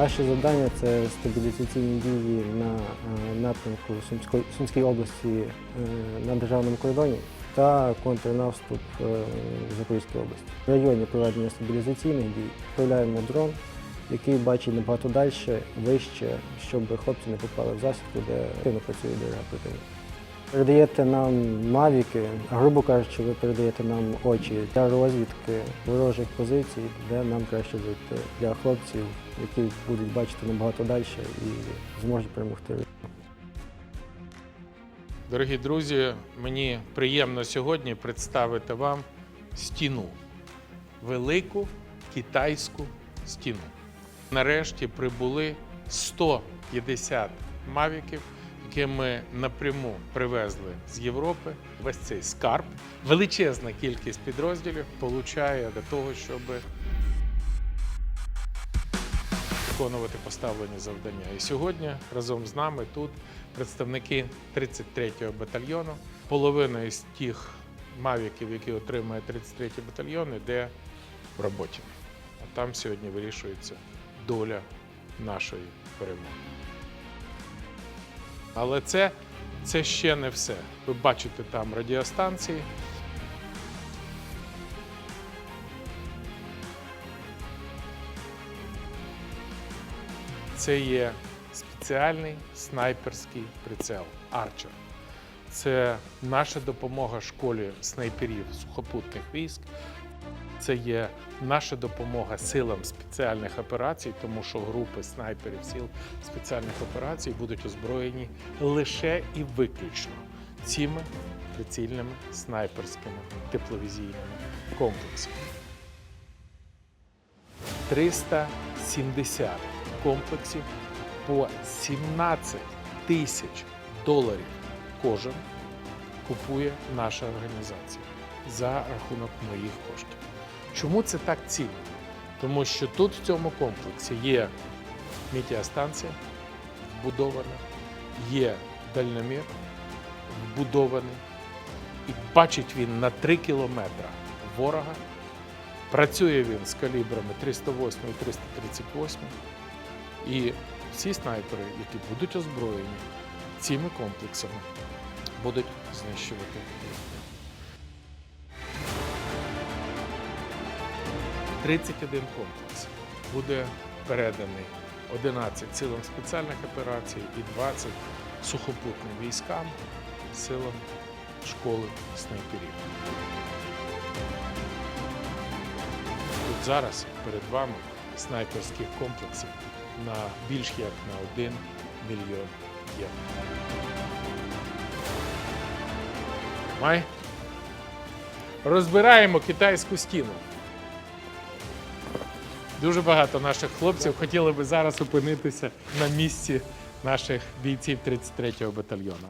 Наше завдання це стабілізаційні дії на е, напрямку Сумської, Сумської області е, на державному кордоні та контрнаступ е, Запорізькій області. В районі проведення стабілізаційних дій відправляємо дрон, який бачить набагато далі, вище, щоб хлопці не попали в засідку, де працює дорога противника. Передаєте нам мавіки, грубо кажучи, ви передаєте нам очі для розвідки ворожих позицій, де нам краще зайти для хлопців, які будуть бачити набагато далі і зможуть перемогти. Дорогі друзі, мені приємно сьогодні представити вам стіну, велику китайську стіну. Нарешті прибули 150 мавіків, які ми напряму привезли з Європи. Весь цей скарб, величезна кількість підрозділів получає для того, щоб виконувати поставлені завдання. І сьогодні разом з нами тут представники 33-го батальйону. Половина із тих мавіків, які отримує 33-й батальйон, іде в роботі. А там сьогодні вирішується доля нашої перемоги. Але це, це ще не все. Ви бачите там радіостанції. Це є спеціальний снайперський прицел Арчер. Це наша допомога школі снайперів сухопутних військ. Це є наша допомога силам спеціальних операцій, тому що групи снайперів сил спеціальних операцій будуть озброєні лише і виключно цими прицільними снайперськими тепловізійними комплексами. 370 комплексів по 17 тисяч доларів кожен купує наша організація за рахунок моїх коштів. Чому це так цінно? Тому що тут в цьому комплексі є метеостанція вбудована, є дальномір вбудований, і бачить він на 3 кілометри ворога. Працює він з калібрами 308 і 338. І всі снайпери, які будуть озброєні цими комплексами, будуть знищувати 31 комплекс буде переданий 11 силам спеціальних операцій і 20 сухопутним військам, силам школи снайперів. Тут зараз перед вами снайперських комплексів на більш як на 1 мільйон євро. Май. Розбираємо китайську стіну. Дуже багато наших хлопців хотіли би зараз опинитися на місці наших бійців 33-го батальйону.